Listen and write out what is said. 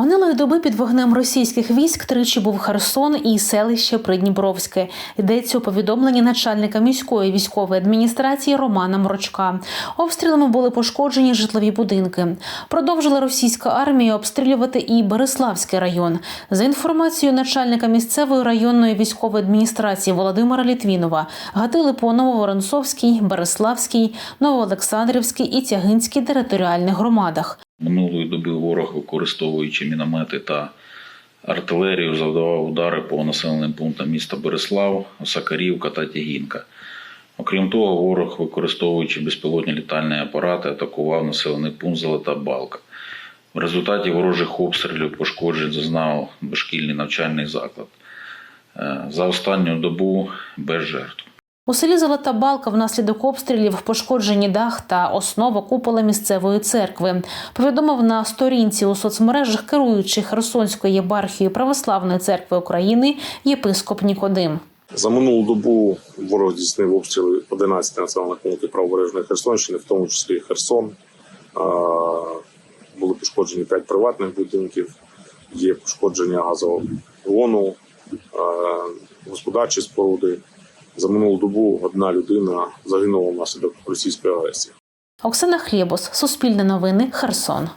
Минулої доби під вогнем російських військ тричі був Херсон і селище Придніпровське. Йдеться у повідомленні начальника міської військової адміністрації Романа Мрочка. Обстрілами були пошкоджені житлові будинки. Продовжила російська армія обстрілювати і Береславський район. За інформацією начальника місцевої районної військової адміністрації Володимира Літвінова, гатили по Нововоронцовській, Береславській, Новоолександрівській і Тягинській територіальних громадах. Минулої доби ворог, використовуючи міномети та артилерію, завдавав удари по населеним пунктам міста Береслав, Осакарівка та Тягінка. Окрім того, ворог, використовуючи безпілотні літальні апарати, атакував населений пункт Золота Балка. В результаті ворожих обстрілів пошкоджень зазнав дошкільний навчальний заклад. Е, За останню добу без жертв. У селі Золота Балка внаслідок обстрілів пошкоджені дах та основа купола місцевої церкви. Повідомив на сторінці у соцмережах керуючий Херсонської єпархії Православної церкви України єпископ Нікодим. За минулу добу ворог здійснив обстріли 11 населених пунктів правобережної Херсонщини, в тому числі Херсон. Були пошкоджені 5 приватних будинків, є пошкодження газогону, господарчі споруди. За минулу добу одна людина загинула внаслідок російської агресії. Оксана Хлєбос, Суспільне новини, Херсон.